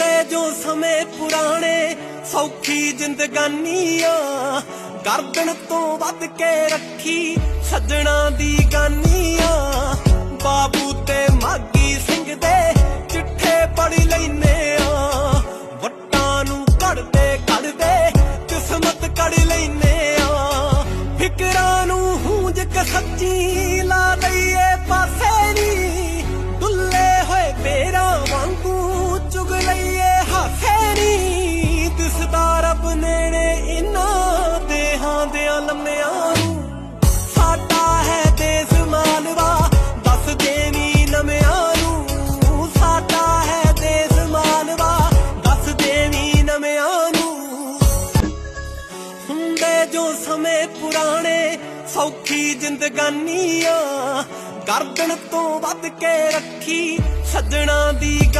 ਹੁੰਦੇ ਜੋ ਸਮੇਂ ਪੁਰਾਣੇ, ਸੌਖੀ ਜ਼ਿੰਦਗਾਨੀਆਂ ਗਰਦਨ ਤੋਂ ਵੱਧ ਕੇ ਰੱਖੀ ਸੱਜਣਾ ਦੀ ਗਾਨੀਆਂ ਬਾਬੂ ਤੇ ਮਾਗੀ ਸਿੰਘ ਦੇ ਚਿੱਠੇ ਪੜ ਲੈਨੇ ਆ। ਵੱਟਾਂ ਨੂੰ ਘੜਦੇ ਘੜਦੇ ਕਿਸਮਤ ਕੜ ਲੈਨੇ ਆ। ਫਿਕਰਾਂ ਨੂੰ ਹੂੰਜ ਕੇ ਸੱਚੀ ਹੁੰਦੇ ਜੋ ਸਮੇਂ ਪੁਰਾਣੇ ਸੌਖੀ ਜ਼ਿੰਦਗਾਨੀਆਂ ਗਰਦਨ ਤੋਂ ਵੱਧ ਕੇ ਰੱਖੀ ਸੱਜਣਾ ਦੀ ਗਾ-